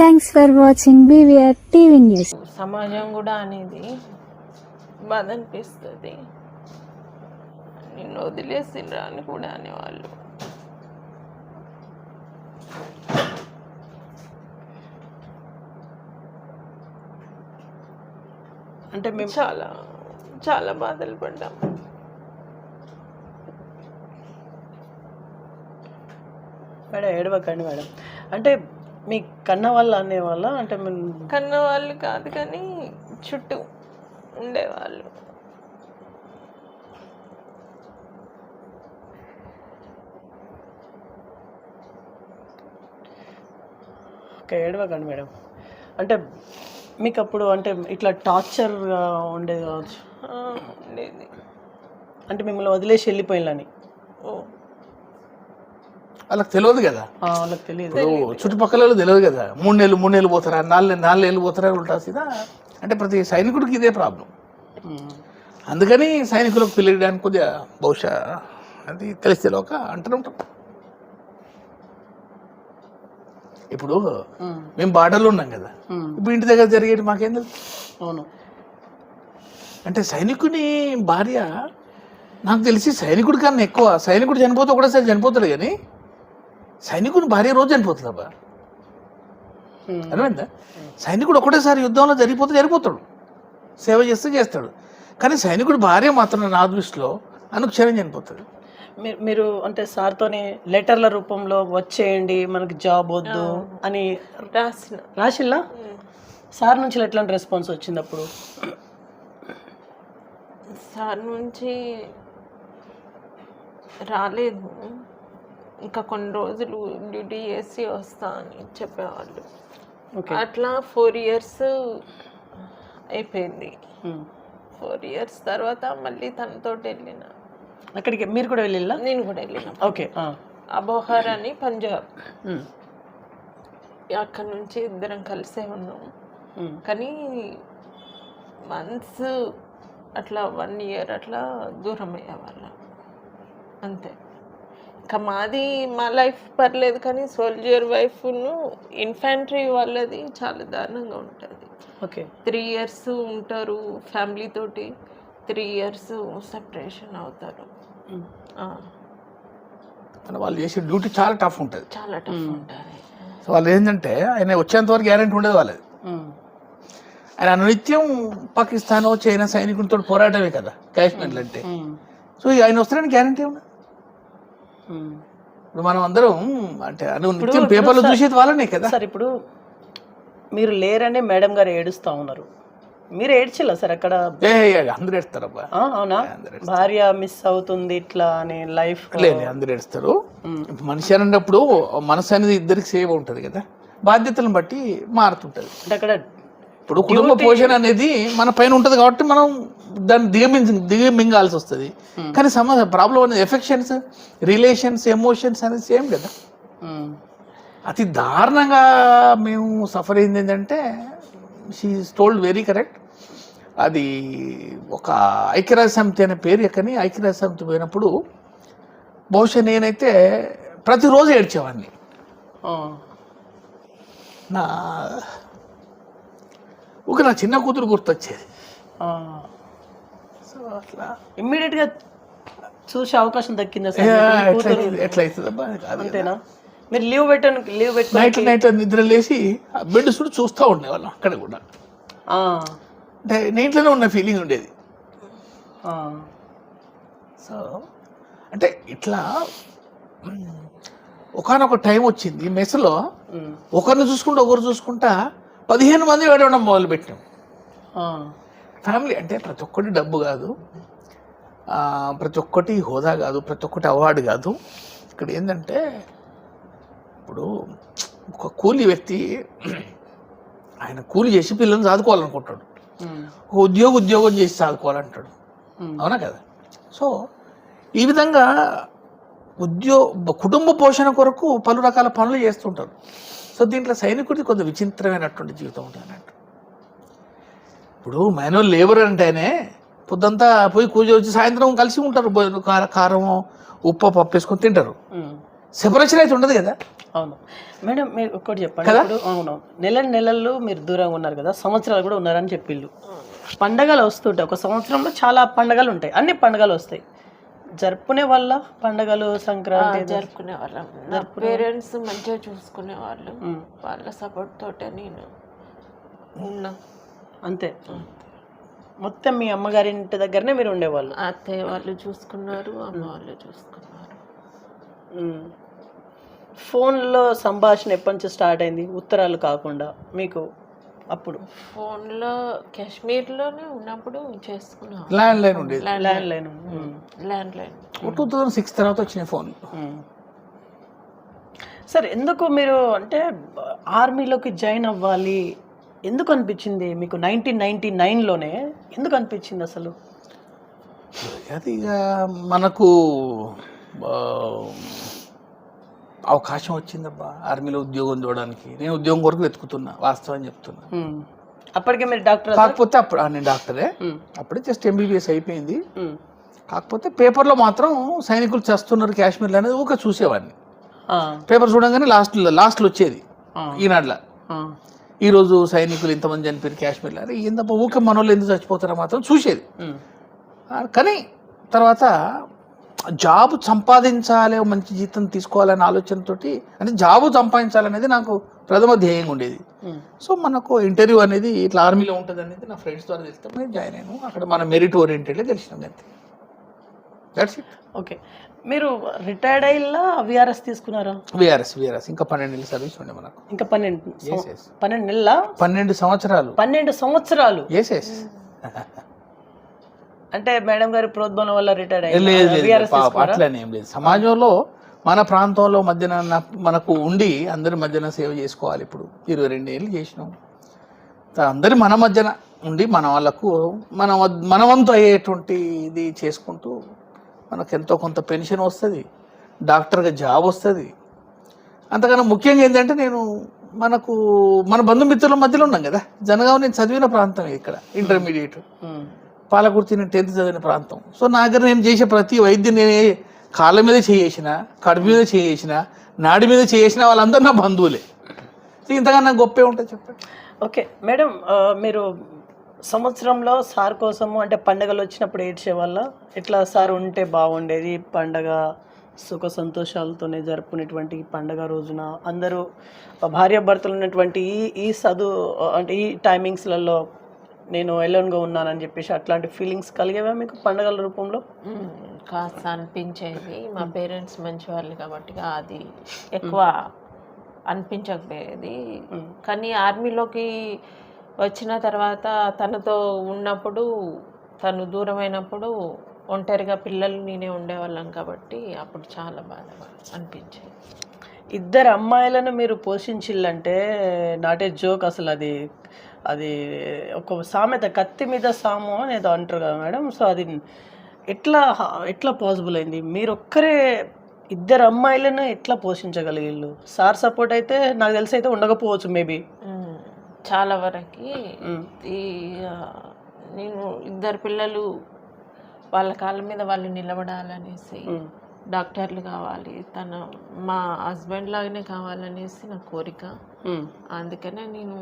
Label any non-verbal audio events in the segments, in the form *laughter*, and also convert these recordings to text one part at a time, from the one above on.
Thanks for watching BVR TV news సమాజం కూడా అనేది బాధ అనిపిస్తుంది నిన్ను వదిలేసిండ్రా అని కూడా అనేవాళ్ళు. అంటే మేము చాలా చాలా బాధలు పడ్డాం. మేడం ఏడవకండి మేడం. అంటే మీ కన్న వాళ్ళ అనేవాళ్ళ? అంటే మేము కన్న వాళ్ళు కాదు కానీ చుట్టూ ఉండేవాళ్ళు. ఒక ఏడవకండి మేడం. అంటే మీకు అప్పుడు అంటే ఇట్లా టార్చర్గా ఉండేది కావచ్చు? ఉండేది. అంటే మిమ్మల్ని వదిలేసి వెళ్ళిపోయిందని ఓ. వాళ్ళకి తెలియదు కదా. ఆ, వాళ్ళకి తెలియదు. ఇప్పుడు చుట్టుపక్కల తెలియదు కదా. మూడు నెలలు మూడు నెలలు పోతారా? నాలుగు నెలలు నాలుగు నెలలు పోతారా? ఉంటా సీదా. అంటే ప్రతి సైనికుడికి ఇదే ప్రాబ్లం. అందుకని సైనికులకు పిల్లడానికి కొద్దిగా బహుశా అది తెలిసి తెలియక అంటూనే ఉంటాం. ఇప్పుడు. మేము. బార్డర్లో ఉన్నాం కదా. ఇప్పుడు ఇంటి దగ్గర జరిగేది మాకేం తెలుసు? అవును. అంటే సైనికుని భార్య నాకు తెలిసి సైనికుడి కన్నా ఎక్కువ సైనికుడు చనిపోతే ఒకటేసారి చనిపోతాడు కానీ సైనికుని భార్య రోజు చనిపోతుంది అబ్బా. ఉమ్. అర్థమైందా? సైనికుడు ఒకటేసారి యుద్ధంలో జరిగిపోతే జరిగిపోతాడు. సేవ చేస్తే చేస్తాడు. కానీ సైనికుడి భార్య మాత్రం నా దృష్టిలో అనుక్షణం చనిపోతాడు. మీరు మీరు అంటే సార్తోని లెటర్ల రూపంలో వచ్చేయండి మనకి జాబ్ వద్దు అని రాసిన. రాసిల్లా? సార్ నుంచి ఎట్లాంటి రెస్పాన్స్ వచ్చింది అప్పుడు సార్ నుంచి రాలేదు. ఇంకా కొన్ని రోజులు డ్యూటీ చేసి వస్తా అని చెప్పేవాళ్ళు. అట్లా ఫోర్ ఇయర్స్ అయిపోయింది. ఫోర్ ఇయర్స్ తర్వాత మళ్ళీ తనతో వెళ్ళిన. అక్కడికి మీరు కూడా వెళ్ళిల్లా? నేను కూడా వెళ్ళిన. ఓకే. అబోహర్ అని పంజాబ్. అక్కడ నుంచి ఇద్దరం కలిసే ఉన్నాం. కానీ మంత్స్ అట్లా వన్ ఇయర్ అట్లా దూరం అయ్యేవాళ్ళం అంతే. ఇంకా మాది మా లైఫ్ పర్లేదు కానీ సోల్జర్ వైఫ్ను ఇన్ఫాంట్రీ వాళ్ళది చాలా దారుణంగా ఉంటుంది. ఓకే. త్రీ ఇయర్స్ ఉంటారు ఫ్యామిలీ తోటి త్రీ ఇయర్స్ సెపరేషన్ అవుతారు. వాళ్ళు చేసే డ్యూటీ చాలా టఫ్ ఉంటుంది. చాలా టఫ్ ఉంటుంది. సో వాళ్ళు ఏంటంటే ఆయన వచ్చేంత వరకు గ్యారెంటీ ఉండదు వాళ్ళది. ఆయన అనునిత్యం పాకిస్తాన్ చైనా సైనికులతో పోరాటమే కదా కాశ్మీర్లు అంటే. సో ఆయన వస్తారని గ్యారంటీ ఉన్నా ఉమ్. ఇప్పుడు మనం అందరం అంటే ఇప్పుడు పేపర్లో చూసేది వాళ్ళనే కదా. సార్ ఇప్పుడు మీరు లేరని మేడం గారు ఏడుస్తా ఉన్నారు. మీరు ఏడ్చిల్లా సార్ అక్కడ? అందరూ ఏడుస్తారబ్బా. ఆ, అవునా? భార్య మిస్ అవుతుంది ఇట్లా అని లైఫ్ లేదు అందరూ ఏడుస్తారు. మనిషి అన్నప్పుడు మనసు అనేది ఇద్దరికి సేవ్ ఉంటుంది కదా. బాధ్యతలను బట్టి మారుతుంటది. అంటే అక్కడ ఇప్పుడు కుటుంబ పోషణ అనేది మన పైన ఉంటుంది కాబట్టి మనం దాన్ని దిగమించి దిగమింగాల్సి వస్తుంది కానీ సమస్య ప్రాబ్లం అనేది ఎఫెక్షన్స్ రిలేషన్స్ ఎమోషన్స్ అనేది సేమ్ కదా. అతి దారుణంగా మేము సఫర్ అయింది ఏంటంటే షీ టోల్డ్ వెరీ కరెక్ట్ అది ఒక ఐక్యరాజ్య సమితి అనే పేరు ఎక్కని ఐక్యరాజ్య సమితి పోయినప్పుడు బహుశా నేనైతే ప్రతిరోజు ఏడ్చేవాడిని. నా ఒక నా చిన్న కూతురు గుర్తొచ్చేది. సో అట్లా ఇమ్మీడియట్గా చూసే అవకాశం దక్కిందా? ఎట్లా అవుతుంది- ఎట్లా అవుతుంది అబ్బా అది కాదు అంతేనా మీరు లీవ్ పెట్టాను లీవ్ నైట్ పెట్టుకోండి నైట్ నిద్ర లేచి బెడ్ సుడు చూస్తూ ఉండేవాళ్ళం అక్కడ కూడా. అంటే నేను ఇంట్లోనే ఉన్న ఫీలింగ్ ఉండేది. సో అంటే ఇట్లా ఒకనొక టైం వచ్చింది మెస్లో. ఒకరిని చూసుకుంటూ ఒకరు చూసుకుంటా పదిహేను మంది వేడవడం మొదలు పెట్టాం ఆ. ఫ్యామిలీ అంటే ప్రతి ఒక్కటి డబ్బు కాదు. ప్రతి ఒక్కటి హోదా కాదు ప్రతి ఒక్కటి అవార్డు కాదు. ఇక్కడ ఏంటంటే ఇప్పుడు ఒక కూలి వ్యక్తి ఆయన కూలి చేసి పిల్లల్ని చదువుకోవాలనుకుంటాడు. ఒక ఉద్యోగ ఉద్యోగం చేసి చదువుకోవాలంటాడు. అవునా కదా? సో ఈ విధంగా ఉద్యోగ కుటుంబ పోషణ కొరకు పలు రకాల పనులు చేస్తుంటారు. సో దీంట్లో సైనికుడిది కొంత విచిత్రమైనటువంటి జీవితం ఉంటుంది అన్నట్టు ఇప్పుడు మాన్యువల్ లేబర్ అంటేనే పొద్దంతా పోయి కూర్చో వచ్చి సాయంత్రం కలిసి ఉంటారు భోజనం, కార- కారం ఉప్పు పప్పు వేసుకొని తింటారు. సెపరేషన్ అయితే ఉండదు కదా? అవును. మేడం మీరు ఒక్కటి చెప్పండి. అవును. నెల నెలలు మీరు దూరంగా ఉన్నారు కదా సంవత్సరాలు కూడా ఉన్నారని చెప్పిళ్ళు. పండగలు వస్తుంటాయి. ఒక సంవత్సరంలో చాలా పండగలు ఉంటాయి. అన్ని పండగలు వస్తాయి. జరుపుకునే వల్ల పండగలు సంక్రాంతి జరుపుకునే వాళ్ళం. నా పేరెంట్స్ మంచిగా చూసుకునే వాళ్ళు. వాళ్ళ సపోర్ట్ తోటే నేను ఉన్నా. అంతే. మొత్తం మీ అమ్మగారి ఇంటి దగ్గరనే మీరు ఉండేవాళ్ళు? అత్తయ్య వాళ్ళు చూసుకున్నారు అమ్మ వాళ్ళు చూసుకున్నారు. ఫోన్లో సంభాషణ ఎప్పటి నుంచి స్టార్ట్ అయింది? ఉత్తరాలు కాకుండా మీకు అప్పుడు? ఫోన్లో కాశ్మీర్లోనే ఉన్నప్పుడు చేసుకున్నాం. ల్యాండ్ లైన్ ఉండేది. Land line land line two thousand six తర్వాత వచ్చినాయి ఫోన్. సార్ ఎందుకు మీరు అంటే ఆర్మీలోకి జాయిన్ అవ్వాలి ఎందుకు అనిపించింది మీకు నైన్టీన్ నైన్టీ నైన్లోనే? ఎందుకు అనిపించింది అసలు? అది ఇక మనకు అవకాశం వచ్చిందబ్బా. ఆర్మీలో ఉద్యోగం చూడడానికి. నేను ఉద్యోగం కొరకు వెతుకుతున్నా వాస్తవం చెప్తున్నా. అప్పటికే మీరు డాక్టర్ కాకపోతే అప్పుడు నేను డాక్టరే. అప్పుడే జస్ట్ ఎంబీబీఎస్ అయిపోయింది. కాకపోతే పేపర్లో మాత్రం సైనికులు చేస్తున్నారు కాశ్మీర్లో అనేది ఊక చూసేవాడిని. పేపర్ చూడంగానే లాస్ట్ లాస్ట్లో వచ్చేది. ఈనాడులో. ఈరోజు సైనికులు ఇంతమంది చనిపోయారు కాశ్మీర్లో. అరే ఏందబ్బా ఊక మనోళ్ళు ఎందుకు చచ్చిపోతారో మాత్రం చూసేది. కానీ తర్వాత జాబ్ సంపాదించాలి మంచి జీతం తీసుకోవాలనే ఆలోచనతోటి అంటే జాబ్ సంపాదించాలనేది నాకు ప్రథమ ధ్యేయంగా ఉండేది. సో మనకు ఇంటర్వ్యూ అనేది ఇట్లా ఆర్మీలో ఉంటుంది అనేది నా ఫ్రెండ్స్ ద్వారా తెలిస్తే నేను జాయిన్ అయ్యాను. అక్కడ మన మెరిట్ ఓరియంటెడ్లో తెలిసినాం అంతే. That's it okay. మీరు రిటైర్డ్ అయ్యిలా విఆర్ఎస్ తీసుకున్నారా? విఆర్ఎస్ విఆర్ఎస్ ఇంకా పన్నెండు నెలల సర్వీస్ ఉండే మనకు. ఇంకా పన్నెండు. పన్నెండు నెలల? పన్నెండు సంవత్సరాలు. పన్నెండు సంవత్సరాలు? ఎస్ ఎస్ *laughs* అంటే మేడం గారి ప్రోద్బలం వల్ల రిటైర్డ్ పాప అట్లనే లేదు. సమాజంలో మన ప్రాంతంలో మధ్యన మనకు ఉండి అందరి మధ్యన సేవ చేసుకోవాలి ఇప్పుడు. ఇరవై రెండు ఏళ్ళు చేసినాం. అందరి మన మధ్యన ఉండి మన వాళ్ళకు మన మన వంతు అయ్యేటువంటి ఇది చేసుకుంటూ మనకు ఎంతో కొంత పెన్షన్ వస్తుంది డాక్టర్గా జాబ్ వస్తుంది. అంతకన్నా ముఖ్యంగా ఏంటంటే నేను మనకు మన బంధుమిత్రుల మధ్యలో ఉన్నాం కదా. జనగాం నేను చదివిన ప్రాంతం ఇక్కడ ఇంటర్మీడియట్ పాలకుర్తి నేను టెన్త్ చదివిన ప్రాంతం. సో నా దగ్గర నేను చేసే ప్రతి వైద్యం నేనే కాళ్ళ మీద చేసిన కడుపు మీద చేసిన నాడి మీద చేసిన వాళ్ళందరూ నా బంధువులే. సో ఇంతకన్నా గొప్పే ఉంటుంది చెప్పండి. ఓకే మేడం మీరు సంవత్సరంలో సార్ కోసము అంటే పండగలు వచ్చినప్పుడు ఏడ్చే వల్ల ఇట్లా సార్ ఉంటే బాగుండేది? పండగ సుఖ సంతోషాలతోనే జరుపుకునేటువంటి పండగ రోజున అందరూ భార్యాభర్తలు ఉన్నటువంటి ఈ ఈ చదువు అంటే ఈ టైమింగ్స్లలో నేను ఎలోన్గా ఉన్నానని చెప్పేసి అట్లాంటి ఫీలింగ్స్ కలిగేవా మీకు పండగల రూపంలో. కాస్త అనిపించేది. మా పేరెంట్స్ మంచి వాళ్ళు కాబట్టి అది ఎక్కువ అనిపించకపోయేది. కానీ ఆర్మీలోకి వచ్చిన తర్వాత తనతో ఉన్నప్పుడు తను దూరమైనప్పుడు ఒంటరిగా పిల్లలు నేనే ఉండేవాళ్ళం కాబట్టి అప్పుడు చాలా బాధ అనిపించేది. ఇద్దరు అమ్మాయిలను మీరు పోషించిల్లంటే నాటే జోక్ అసలు అది అది ఒక సామెత కత్తి మీద సాము అని ఏదో అంటారు కదా మేడం. సో అది ఎట్లా ఎట్లా పాసిబుల్ అయింది? మీరు ఒక్కరే ఇద్దరు అమ్మాయిలను ఎట్లా పోషించగలిగిళ్ళు? సార్ సపోర్ట్ అయితే నాకు తెలిసి అయితే ఉండకపోవచ్చు మేబీ. చాలా వరకు ఈ నేను ఇద్దరు పిల్లలు వాళ్ళ కాళ్ళ మీద వాళ్ళు నిలబడాలనేసి డాక్టర్లు కావాలి తన మా హస్బెండ్ లాగానే కావాలనేసి నా కోరిక. అందుకనే నేను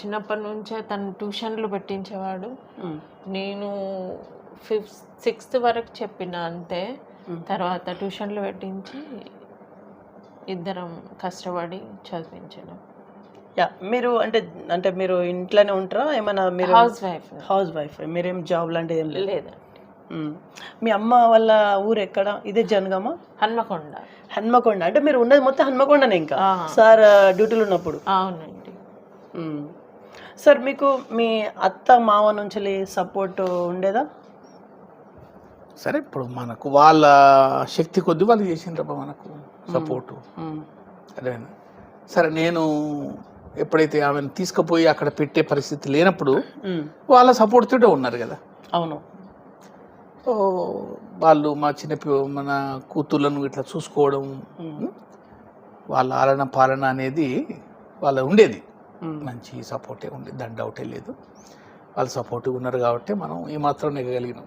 చిన్నప్పటి నుంచే తను ట్యూషన్లు పెట్టించేవాడు. నేను ఫిఫ్త్ సిక్స్త్ వరకు చెప్పిన అంతే. తర్వాత ట్యూషన్లు పెట్టించి ఇద్దరం కష్టపడి చదివించడం. యా మీరు అంటే అంటే మీరు ఇంట్లోనే ఉంటారా? ఏమైనా మీరు హౌస్ వైఫ్ హౌస్ వైఫ్ మీరేం జాబ్ లాంటిది ఏం లేదు. మీ అమ్మ వాళ్ళ ఊరు ఎక్కడ? ఇదే జనగామా? హన్మకొండ. హన్మకొండ. అంటే మీరు ఉన్నది మొత్తం హన్మకొండనే ఇంకా. సార్ డ్యూటీలో ఉన్నప్పుడు? అవునండి. సార్ మీకు మీ అత్త మావ నుంచి సపోర్ట్ ఉండేదా? సరే ఇప్పుడు మనకు వాళ్ళ శక్తి కొద్ది వాళ్ళు చేసిండ్రబ్బా మనకు సపోర్టు. అదేనా సరే నేను ఎప్పుడైతే ఆమెను తీసుకుపోయి అక్కడ పెట్టే పరిస్థితి లేనప్పుడు. వాళ్ళ సపోర్ట్ తోటే ఉన్నారు కదా అవును వాళ్ళు మా చిన్న మన కూతుర్లను ఇట్లా చూసుకోవడం. వాళ్ళ ఆలన పాలన అనేది వాళ్ళ ఉండేది. మంచి సపోర్టే ఉండేది దాని డౌటే లేదు వాళ్ళు సపోర్టివ్ ఉన్నారు కాబట్టి మనం ఈ మాత్రం నెగ్గగలిగినాం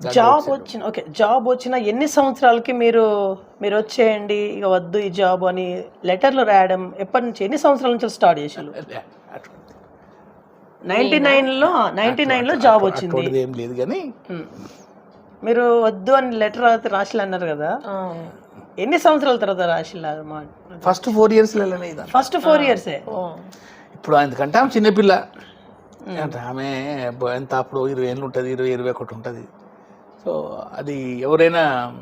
జాబ్ వచ్చిన ఓకే జాబ్ వచ్చిన ఎన్ని సంవత్సరాలకి మీరు మీరు వచ్చేయండి ఇక వద్దు ఈ జాబ్ అని లెటర్లు రాయడం ఎప్పటి నుంచి ఎన్ని సంవత్సరాల నుంచి స్టార్ట్ చేసారు అటువంటి నైన్టీ నైన్లో నైన్టీ నైన్లో జాబ్ వచ్చింది. ఏం లేదు కానీ. మీరు వద్దు అని లెటర్ రాసిల్ అన్నారు కదా? ఎన్ని సంవత్సరాల తర్వాత రాసిల్ first four years first four ఇయర్సే ఇప్పుడు ఎందుకంటే ఆమె చిన్నపిల్ల. అంటే ఆమె ఎంత అప్పుడు ఇరవై ఏళ్ళు ఉంటుంది ఇరవై ఇరవై ఒకటి ఉంటుంది. సో అది ఎవరైనా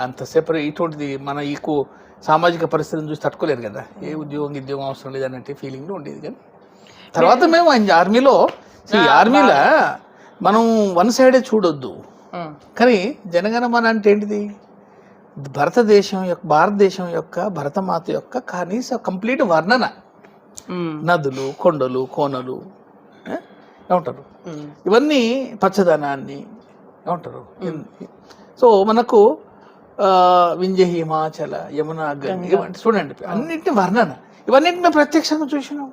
అంతసేపు ఇటువంటిది మన ఈ కు- సామాజిక పరిస్థితిని చూసి తట్టుకోలేరు కదా. ఏ ఉద్యోగం ఉద్యోగం అవసరం లేదన్నట్టు ఫీలింగ్ ఉండేది కానీ. తర్వాత మేము ఆర్మీలో ఆర్మీలో మనం వన్ సైడే చూడొద్దు. కానీ జనగణమన అంటే ఏంటిది? భారతదేశం యొక్క భారతదేశం యొక్క భరతమాత యొక్క కనీస కంప్లీట్ వర్ణన. నదులు కొండలు కోనలు? ఏమంటారు? ఇవన్నీ పచ్చదనాన్ని ఏమంటారు? సో మనకు వింధ్య హిమాచల యమున గంగ ఇవన్నీ చూడండి. అన్నింటిని వర్ణన. ఇవన్నింటిని మేము ప్రత్యక్షంగా చూసినాం?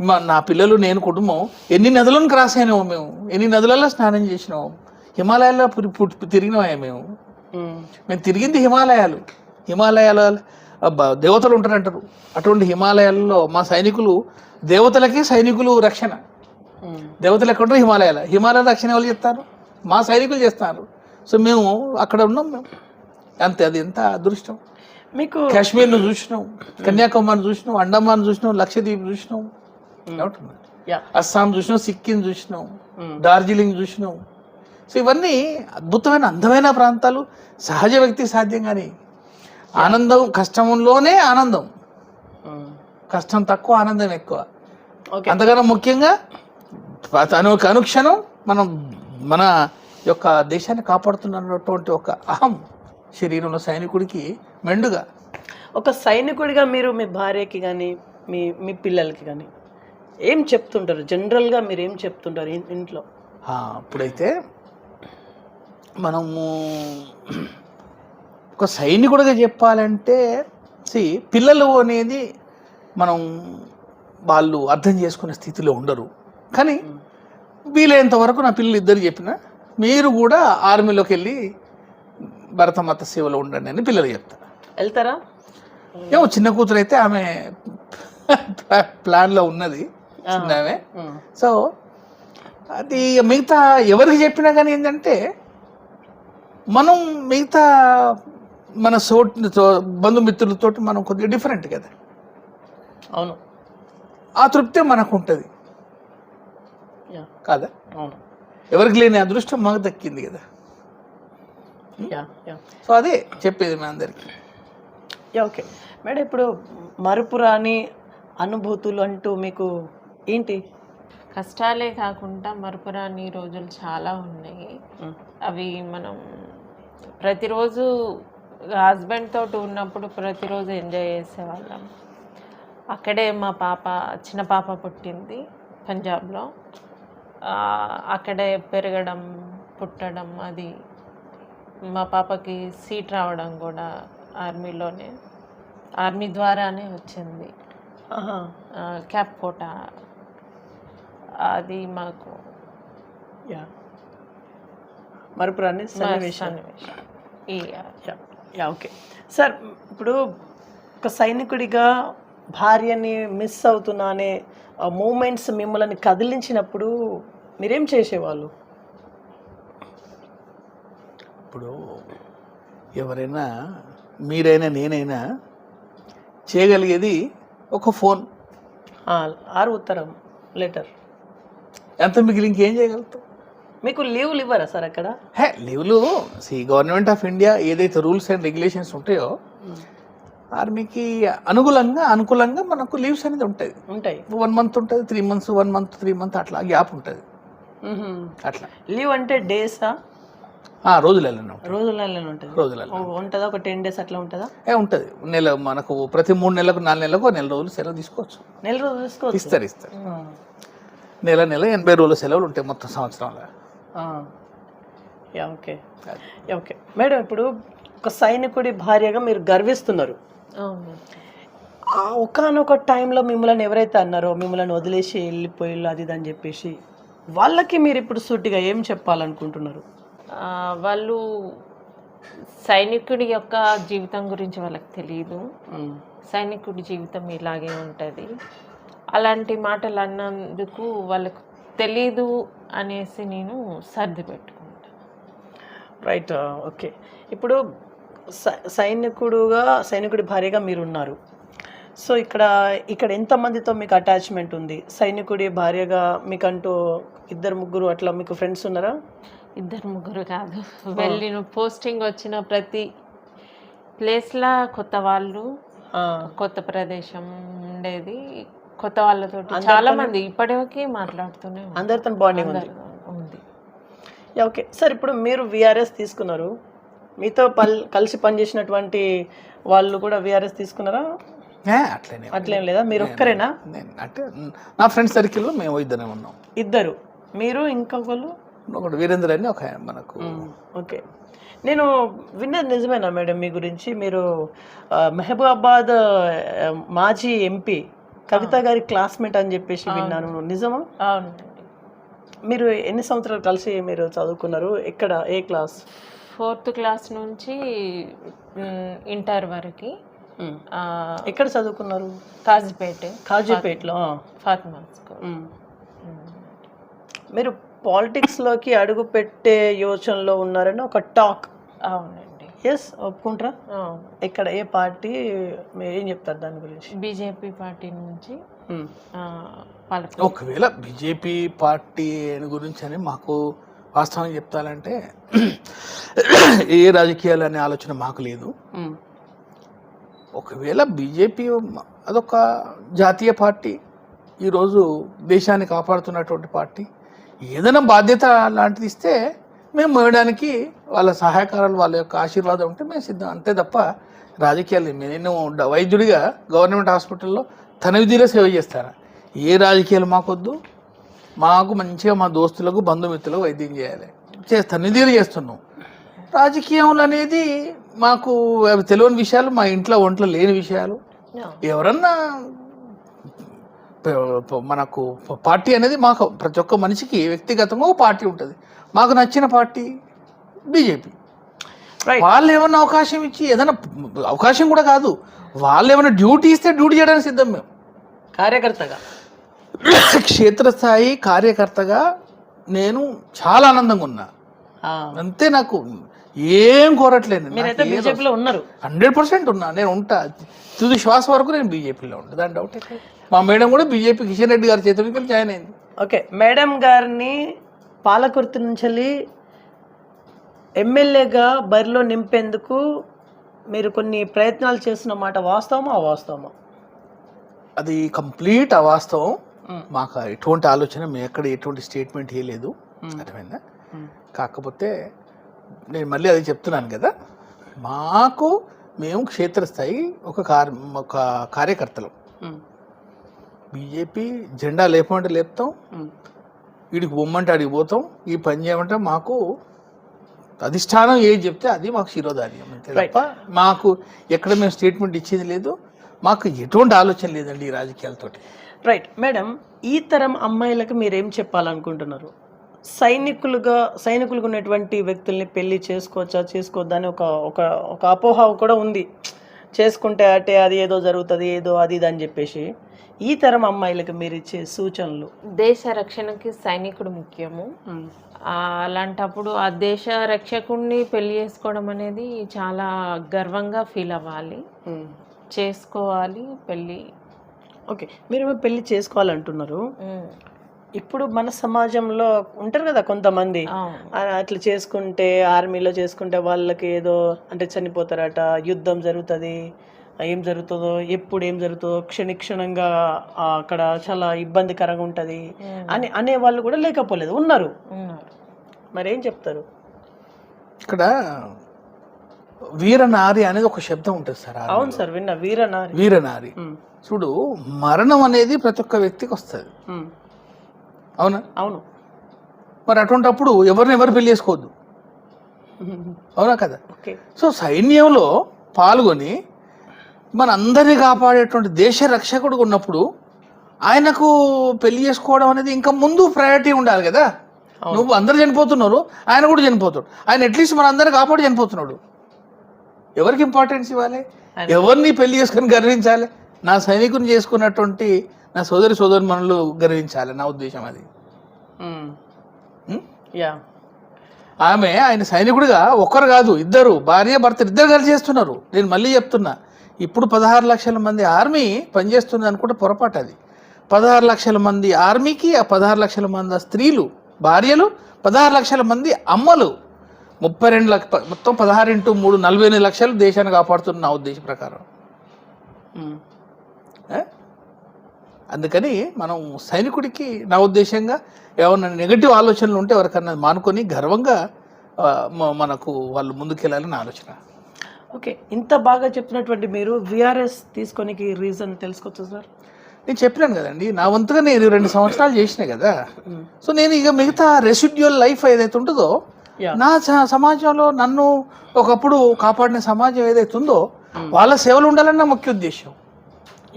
మా నా పిల్లలు నేను కుటుంబం ఎన్ని నదులను క్రాస్ అయినాము మేము. ఎన్ని నదులలో స్నానం చేసినాము. హిమాలయాల్లో తిరిగినామే మేము. మేము తిరిగింది హిమాలయాలు. హిమాలయాల దేవతలు ఉంటారంటారు. అటువంటి హిమాలయాల్లో మా సైనికులు దేవతలకి సైనికులు రక్షణ. దేవతలు ఎక్కడ ఉంటారు హిమాలయాల. హిమాలయాల రక్షణ ఎవరు చేస్తారు? మా సైనికులు చేస్తారు. సో మేము అక్కడ ఉన్నాం మేము. అంతే అది ఎంత అదృష్టం. మీకు కాశ్మీర్ను చూసినాం కన్యాకుమారి చూసినాం అండమాన్ చూసినాం లక్షద్వీప్ చూసినాం. అస్సాం చూసినాం సిక్కిం చూసినాం డార్జిలింగ్ చూసినాం. సో ఇవన్నీ అద్భుతమైన అందమైన ప్రాంతాలు సహజ వ్యక్తికి సాధ్యం కానీ ఆనందం కష్టంలోనే ఆనందం. కష్టం తక్కువ ఆనందం ఎక్కువ. అంతకన్నా ముఖ్యంగా అను అనుక్షణం మనం మన యొక్క దేశాన్ని కాపాడుతున్నటువంటి ఒక అహం శరీరంలో సైనికుడికి మెండుగా. ఒక సైనికుడిగా మీరు మీ భార్యకి కానీ మీ మీ పిల్లలకి కానీ ఏం చెప్తుంటారు? జనరల్గా మీరు ఏం చెప్తుంటారు ఇంట్లో? ఆ, ఇప్పుడైతే మనము ఒక సైనికుడిగా చెప్పాలంటే సి పిల్లలు అనేది మనం వాళ్ళు అర్థం చేసుకునే స్థితిలో ఉండరు. కానీ వీలైనంత వరకు నా పిల్లలు ఇద్దరు చెప్పిన మీరు కూడా ఆర్మీలోకి వెళ్ళి భరతమాత సేవలో ఉండండి అని పిల్లలు చెప్తారు వెళ్తారా? ఏమో చిన్న కూతురు అయితే ఆమె ప్లాన్లో ఉన్నది ఆమె. సో అది మిగతా ఎవరికి చెప్పినా కానీ ఏంటంటే మనం మిగతా మన సోటి బంధుమిత్రులతో మనం కొద్దిగా డిఫరెంట్ కదా. అవును. ఆ తృప్తి మనకు ఉంటుంది. కాదా? అవును. ఎవరికి లేని అదృష్టం మాకు దక్కింది కదా. యా యా సో అదే చెప్పేది మీ అందరికీ. యా ఓకే మేడం ఇప్పుడు మరుపురాని అనుభూతులు అంటూ మీకు ఏంటి? కష్టాలే కాకుండా మరపురాని రోజులు చాలా ఉన్నాయి. ఉమ్. అవి మనం ప్రతిరోజు హస్బెండ్ తోటి ఉన్నప్పుడు ప్రతిరోజు ఎంజాయ్ చేసేవాళ్ళం. అక్కడే మా పాప చిన్న పాప పుట్టింది పంజాబ్లో. అక్కడే పెరగడం పుట్టడం అది. మా పాపకి సీట్ రావడం కూడా ఆర్మీలోనే ఆర్మీ ద్వారానే వచ్చింది. క్యాప్ కోట. అది మాకు. సన్నివేశం. Yeah yeah okay. సార్ ఇప్పుడు ఒక సైనికుడిగా భార్యని మిస్ అవుతున్నా అనే మూమెంట్స్ మిమ్మల్ని కదిలించినప్పుడు మీరేం చేసేవాళ్ళు? ఇప్పుడు ఎవరైనా మీరైనా నేనైనా చేయగలిగేది ఒక ఫోన్. ఆరు ఉత్తరం లెటర్. ఎంత మిగిలి ఇంకేం చేయగలుగుతాం? మీకు లీవ్లు ఇవ్వరా సార్ అక్కడ? హే లీవ్లు సి గవర్నమెంట్ ఆఫ్ ఇండియా ఏదైతే రూల్స్ అండ్ రెగ్యులేషన్స్ ఉంటాయో ఆర్మీకి అనుకూలంగా అనుకూలంగా మనకు లీవ్స్ అనేది ఉంటుంది ఉంటాయి. వన్ మంత్ ఉంటుంది three months one month three month అట్లా గ్యాప్ ఉంటుంది. అట్లా. లీవ్ అంటే డేసా? ఆ, రోజులు వెళ్ళిన రోజులలో ఉంటుంది. రోజులలో ఉంటుందా. ఒక టెన్ డేస్ అట్లా ఉంటుందా? ఏ ఉంటుంది. నెల మనకు ప్రతి మూడు నెలలకు నాలుగు నెలలకు నెల రోజులు సెలవు తీసుకోవచ్చు. నెల రోజులు తీసుకోవచ్చు? ఇస్తారు ఇస్తారు. నెల నెల ఎనభై రోజుల సెలవులు ఉంటాయి మొత్తం సంవత్సరంలో. ఓకే. ఓకే. మేడం ఇప్పుడు ఒక సైనికుడి భార్యగా మీరు గర్విస్తున్నారు. ఆ ఒకనొక టైంలో మిమ్మల్ని ఎవరైతే అన్నారో మిమ్మల్ని వదిలేసి వెళ్ళిపోయి అది అని చెప్పేసి వాళ్ళకి మీరు ఇప్పుడు సూటిగా ఏం చెప్పాలనుకుంటున్నారు? వాళ్ళు సైనికుడి యొక్క జీవితం గురించి వాళ్ళకి తెలియదు. సైనికుడి జీవితం ఇలాగే ఉంటుంది. అలాంటి మాటలు అన్నందుకు వాళ్ళకు తెలీదు అనేసి నేను సర్ది పెట్టుకుంటా. Right okay. ఇప్పుడు సైనికుడుగా సైనికుడి భార్యగా మీరు ఉన్నారు సో ఇక్కడ ఇక్కడ ఎంతమందితో మీకు అటాచ్మెంట్ ఉంది? సైనికుడి భార్యగా మీకంటూ ఇద్దరు ముగ్గురు అట్లా మీకు ఫ్రెండ్స్ ఉన్నారా? ఇద్దరు ముగ్గురు కాదు. వెళ్ళిన పోస్టింగ్ వచ్చిన ప్రతి ప్లేస్లా కొత్త వాళ్ళు కొత్త ప్రదేశం ఉండేది. కొత్త వాళ్ళతోటి చాలా మంది ఇప్పటివరకు మాట్లాడుతూనే. అందరితో బాండింగ్ ఉంది. ఓకే. సార్ ఇప్పుడు మీరు విఆర్ఎస్ తీసుకున్నారు. మీతో పల్ కలిసి పనిచేసినటువంటి వాళ్ళు కూడా విఆర్ఎస్ తీసుకున్నారా? అట్లనే అట్లేం లేదా? మీరు ఒక్కరేనా? నేను అంటే నా ఫ్రెండ్ సర్కిల్లో మేము ఇద్దరే ఉన్నాం. ఇద్దరు. మీరు ఇంకొకరు ఒకటి వీరేంద్ర అని ఒక మనకు ఓకే. నేను విన్నది నిజమేనా మేడం మీ గురించి? మీరు మెహబూబాబాద్ మాజీ ఎంపీ కవిత గారి క్లాస్మేట్ అని చెప్పేసి విన్నాను. నిజమా? అవునండి. మీరు ఎన్ని సంవత్సరాలు కలిసి మీరు చదువుకున్నారు? ఎక్కడ? ఏ క్లాస్? ఫోర్త్ క్లాస్ నుంచి ఇంటర్ వరకు ఎక్కడ చదువుకున్నారు? కాజీపేట. కాజీపేటలో. ఫాతిమా స్కూల్. మీరు పాలిటిక్స్లోకి అడుగు పెట్టే యోచనలో ఉన్నారని ఒక టాక్. అవునండి. ఎస్ ఒప్పుకుంటారా? ఎక్కడ ఏ పార్టీ మీరు ఏం చెప్తారు దాని గురించి? బీజేపీ పార్టీ నుంచి మ్. ఆ, పలుకు ఒకవేళ బీజేపీ పార్టీ గురించి అని మాకు వాస్తవం చెప్తానంటే ఏ రాజకీయాలు అనే ఆలోచన మాకు లేదు. ఒకవేళ బీజేపీ అదొక జాతీయ పార్టీ ఈరోజు దేశాన్ని కాపాడుతున్నటువంటి పార్టీ ఏదైనా బాధ్యత లాంటిది ఇస్తే మేము మోయడానికి వాళ్ళ సహాయకారాలు వాళ్ళ యొక్క ఆశీర్వాదం ఉంటే మేము సిద్ధం. అంతే తప్ప రాజకీయాలు నేను వైద్యుడిగా గవర్నమెంట్ హాస్పిటల్లో తన విధిలో సేవ చేస్తాను ఏ రాజకీయాలు మాకొద్దు. మాకు మంచిగా మా దోస్తులకు బంధుమిత్రులకు వైద్యం చేయాలి. చేస్తాను నిధిలో చేస్తున్నాం. రాజకీయంలో అనేది మాకు తెలియని విషయాలు మా ఇంట్లో ఒంట్లో లేని విషయాలు. ఎవరన్నా మనకు పార్టీ అనేది మాకు ప్రతి ఒక్క మనిషికి వ్యక్తిగతంగా ఒక పార్టీ ఉంటుంది. మాకు నచ్చిన పార్టీ బీజేపీ. వాళ్ళు ఏమన్నా అవకాశం ఇచ్చి ఏదైనా అవకాశం కూడా కాదు. వాళ్ళు ఏమైనా డ్యూటీ ఇస్తే డ్యూటీ చేయడానికి సిద్ధం మేము కార్యకర్తగా. క్షేత్రస్థాయి కార్యకర్తగా నేను చాలా ఆనందంగా ఉన్నా. అంతే నాకు ఏం కోరట్లేదు. బీజేపీలో ఉన్నారు. హండ్రెడ్ పర్సెంట్ ఉన్నా. నేను ఉంటా. తుది శ్వాస వరకు నేను బీజేపీలో ఉంటా. దాని డౌట్? మా మేడం కూడా బీజేపీ కిషన్ రెడ్డి గారి చేతులకి జాయిన్ అయింది. ఓకే మేడం గారిని పాలకుర్తి నుంచి వెళ్ళి ఎమ్మెల్యేగా బరిలో నింపేందుకు మీరు కొన్ని ప్రయత్నాలు చేస్తున్న మాట వాస్తవమా అవాస్తవమా? అది కంప్లీట్ అవాస్తవం. మాకు ఎటువంటి ఆలోచన మేము ఎక్కడ ఎటువంటి స్టేట్మెంట్ ఇవ్వలేదు అర్థమైందా? మ్. కాకపోతే నేను మళ్ళీ అది చెప్తున్నాను కదా. మాకు మేము క్షేత్రస్థాయి ఒక కార్ ఒక కార్యకర్తలు. బీజేపీ జెండా లేపమంటే లేపుతాం. వీడికి బొమ్మంటే అడిగి పోతాం. ఈ పని చేయమంటే మాకు అధిష్టానం ఏది చెప్తే అది మాకు శిరోధార్యం అంతే. తప్ప మాకు ఎక్కడ మేము స్టేట్మెంట్ ఇచ్చేది లేదు. మాకు ఎటువంటి ఆలోచన లేదండి ఈ రాజకీయాలతోటి. రైట్ మేడం ఈ తరం అమ్మాయిలకు మీరు చెప్పాలనుకుంటున్నారు? సైనికులుగా సైనికులుగా ఉన్నటువంటి వ్యక్తుల్ని పెళ్ళి చేసుకోవచ్చా చేసుకోవద్దా అని ఒక ఒక ఒక అపోహ కూడా ఉంది. చేసుకుంటే అంటే అది ఏదో జరుగుతుంది ఏదో అది ఇది అని చెప్పేసి. ఈ తరం అమ్మాయిలకు మీరు ఇచ్చే సూచనలు? దేశ రక్షణకి సైనికుడు ముఖ్యము. ఆ, అలాంటప్పుడు ఆ దేశ రక్షకుడిని పెళ్ళి చేసుకోవడం అనేది చాలా గర్వంగా ఫీల్ అవ్వాలి. చేసుకోవాలి పెళ్ళి ఓకే. మీరు పెళ్ళి చేసుకోవాలంటున్నారు. ఇప్పుడు మన సమాజంలో ఉంటారు కదా కొంతమంది. అట్లా చేసుకుంటే ఆర్మీలో చేసుకుంటే వాళ్ళకి ఏదో అంటే చనిపోతారట యుద్ధం జరుగుతుంది ఏం జరుగుతుందో ఎప్పుడు ఏం జరుగుతుందో క్షణిక్షణంగా అక్కడ చాలా ఇబ్బందికరంగా ఉంటుంది అని అనే వాళ్ళు కూడా లేకపోలేదు. ఉన్నారు. ఉన్నారు. మరి ఏం చెప్తారు? ఇక్కడ వీరనారి అనేది ఒక శబ్దం ఉంటుంది సార్ అవును సార్ విన్నా. వీరనారి వీరనారి చూడు మరణం అనేది ప్రతి ఒక్క వ్యక్తికి వస్తుంది. అవునా? అవును. మరి అటువంటప్పుడు ఎవరిని ఎవరు పెళ్ళి చేసుకోవద్దు? అవునా కదా? సో సైన్యంలో పాల్గొని మన అందరినీ కాపాడేటువంటి దేశ రక్షకుడు ఉన్నప్పుడు ఆయనకు పెళ్ళి చేసుకోవడం అనేది ఇంకా ముందు ప్రయారిటీ ఉండాలి కదా? నువ్వు అందరు చనిపోతున్నారు ఆయన కూడా చనిపోతాడు. ఆయన అట్లీస్ట్ మన అందరిని కాపాడి చనిపోతున్నాడు. ఎవరికి ఇంపార్టెన్స్ ఇవ్వాలి? ఎవరిని పెళ్ళి చేసుకొని గర్వించాలి? నా సైనికుని చేసుకున్నటువంటి నా సోదరి సోదరి మనులు గర్వించాలి. నా ఉద్దేశం అది. ఆమె ఆయన సైనికుడిగా ఒక్కరు కాదు ఇద్దరు భార్య భర్త ఇద్దరు కలిసి చేస్తున్నారు. నేను మళ్ళీ చెప్తున్నా ఇప్పుడు పదహారు లక్షల మంది ఆర్మీ పనిచేస్తుంది అనుకుంటే పొరపాటు అది. పదహారు లక్షల మంది ఆర్మీకి ఆ పదహారు లక్షల మంది స్త్రీలు భార్యలు పదహారు లక్షల మంది అమ్మలు. ముప్పై రెండు లక్ష మొత్తం పదహారు ఇంటూ మూడు నలభై ఎనిమిది లక్షలు దేశాన్ని కాపాడుతున్న నా ఉద్దేశం ప్రకారం? అందుకని మనం సైనికుడికి నా ఉద్దేశంగా ఏమన్నా నెగటివ్ ఆలోచనలు ఉంటే ఎవరికన్నా మానుకొని గర్వంగా మనకు వాళ్ళు ముందుకెళ్ళాలని ఆలోచన. ఓకే ఇంత బాగా చెప్తున్నటువంటి మీరు విఆర్ఎస్ తీసుకోనికి రీజన్ తెలుసుకోవచ్చు సార్? నేను చెప్పినాను కదండి నా వంతుగా నేను రెండు సంవత్సరాలు చేసిన కదా. సో నేను ఇక మిగతా రెసిడ్యువల్ లైఫ్ ఏదైతే ఉంటుందో నా సమాజంలో నన్ను ఒకప్పుడు కాపాడిన సమాజం ఏదైతే ఉందో వాళ్ళ సేవలు ఉండాలని నా ముఖ్య ఉద్దేశం.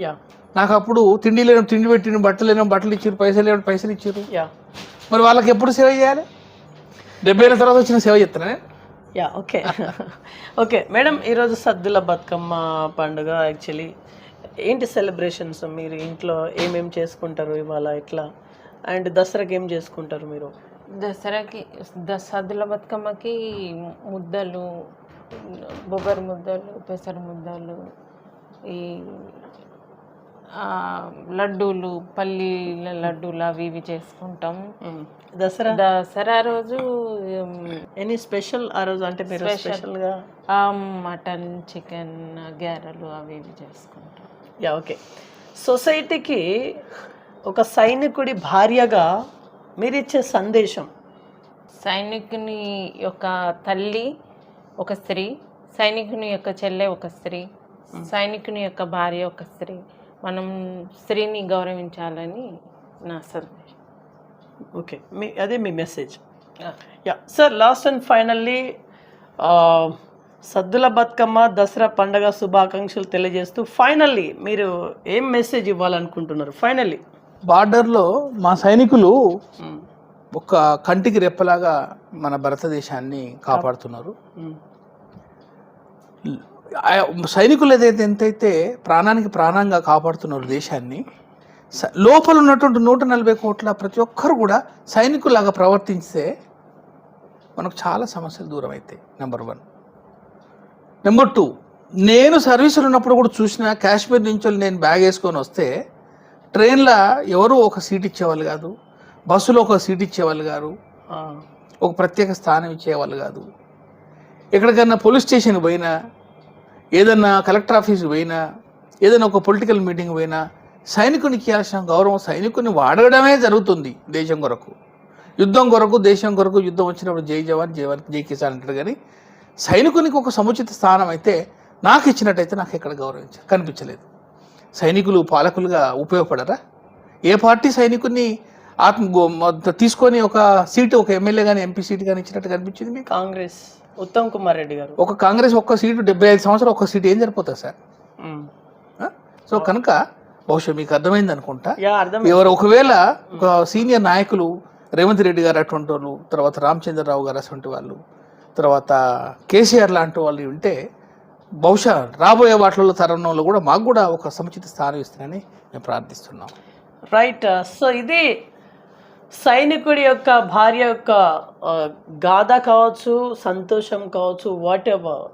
యా నాకు అప్పుడు తిండి లేని తిండి పెట్టిన బట్టలు లేని బట్టలు ఇచ్చారు పైసలు లేని పైసలు ఇచ్చారు. యా. మరి వాళ్ళకి ఎప్పుడు సేవ చేయాలి? డెబ్బై ఏళ్ళ తర్వాత వచ్చిన సేవ చేస్తానే యా ఓకే. ఓకే మేడం ఈరోజు సద్దుల బతుకమ్మ పండుగ యాక్చువల్లీ ఏంటి సెలబ్రేషన్స్? మీరు ఇంట్లో ఏమేమి చేసుకుంటారు ఇవాళ ఎట్లా? అండ్ దసరాకి ఏం చేసుకుంటారు మీరు? దసరాకి ద సద్దుల బతుకమ్మకి ముద్దలు బొబ్బరి ముద్దలు పెసర ముద్దలు ఈ లడ్డూలు పల్లీల లడ్డూలు అవి ఇవి చేసుకుంటాం. దసరా? దసరా రోజు ఎనీ స్పెషల్ ఆ రోజు? అంటే మీరు స్పెషల్గా? మటన్ చికెన్ గారెలు అవి ఇవి చేసుకుంటాం. Ya okay. సొసైటీకి ఒక సైనికుడి భార్యగా మీరిచ్చే సందేశం? సైనికుని యొక్క తల్లి ఒక స్త్రీ సైనికుని యొక్క చెల్లె ఒక స్త్రీ సైనికుని యొక్క భార్య ఒక స్త్రీ. మనం స్త్రీని గౌరవించాలని నా సందేశం ఓకే. మీ అదే మీ message. Yeah. Sir last and finally Saddula Bathukamma Dasara పండగ శుభాకాంక్షలు తెలియజేస్తూ ఫైనల్లీ మీరు ఏం మెసేజ్ ఇవ్వాలనుకుంటున్నారు? ఫైనల్లీ. బార్డర్లో మా సైనికులు ఒక కంటికి రెప్పలాగా మన భారతదేశాన్ని కాపాడుతున్నారు. సైనికులు ఏదైతే ఎంతైతే ప్రాణానికి ప్రాణంగా కాపాడుతున్నారు దేశాన్ని లోపల ఉన్నటువంటి నూట నలభై కోట్ల ప్రతి ఒక్కరు కూడా సైనికులాగా ప్రవర్తించితే మనకు చాలా సమస్యలు దూరం అవుతాయి నెంబర్ వన్ నెంబర్ టూ నేను సర్వీసులు ఉన్నప్పుడు కూడా చూసిన కాశ్మీర్ నుంచి నేను బ్యాగ్ వేసుకొని వస్తే ట్రైన్లో ఎవరు ఒక సీట్ ఇచ్చేవాళ్ళు కాదు బస్సులో ఒక సీట్ ఇచ్చేవాళ్ళు కాదు ఒక ప్రత్యేక స్థానం ఇచ్చేవాళ్ళు కాదు. ఎక్కడికన్నా పోలీస్ స్టేషన్ పోయినా ఏదన్నా కలెక్టర్ ఆఫీస్కి పోయినా ఏదైనా ఒక పొలిటికల్ మీటింగ్ పోయినా సైనికునికి ఇవ్వాల్సిన గౌరవం సైనికుని వాడడమే జరుగుతుంది దేశం కొరకు. యుద్ధం కొరకు దేశం కొరకు యుద్ధం వచ్చినప్పుడు జై జవాన్ జై జై కిసాన్ అంటాడు కానీ సైనికునికి ఒక సముచిత స్థానం అయితే నాకు ఇచ్చినట్టయితే నాకు ఎక్కడ గౌరవించ కనిపించలేదు. సైనికులు పాలకులుగా ఉపయోగపడరా? ఏ పార్టీ సైనికుని ఆత్మ తీసుకొని ఒక సీటు ఒక ఎమ్మెల్యే కానీ ఎంపీ సీట్ కానీ ఇచ్చినట్టు కనిపించింది మీకు? కాంగ్రెస్. ఉత్తమ్ కుమార్ రెడ్డి గారు. ఒక కాంగ్రెస్ ఒక్క సీటు డెబ్బై ఐదు సంవత్సరాలు ఒక్క సీటు ఏం సరిపోతుంది సార్? సో కనుక బహుశా మీకు అర్థమైంది అనుకుంటా. ఎవరు ఒకవేళ ఒక సీనియర్ నాయకులు రేవంత్ రెడ్డి గారు అటువంటి వాళ్ళు తర్వాత రామచంద్రరావు గారు అటువంటి వాళ్ళు తర్వాత కేసీఆర్ లాంటి వాళ్ళు ఉంటే బహుశా రాబోయే వాటిలో తరుణంలో కూడా మాకు కూడా ఒక సముచిత స్థానం ఇస్తారని మేము ప్రార్థిస్తున్నాం. రైట్ సో ఇది సైనికుడి యొక్క భార్య యొక్క గాథ కావచ్చు సంతోషం కావచ్చు వాట్ ఎవర్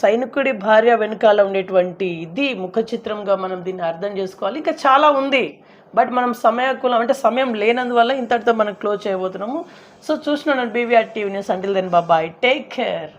సైనికుడి భార్య వెనకాల ఉండేటువంటి ఇది ముఖ చిత్రంగా మనం దీన్ని అర్థం చేసుకోవాలి. ఇంకా చాలా ఉంది. బట్ మనం సమయకులం అంటే సమయం లేనందువల్ల ఇంతటితో మనం క్లోజ్ చేయబోతున్నాము. సో చూస్తున్నాను BVR TV news. Until then బాబాయ్ టేక్ కేర్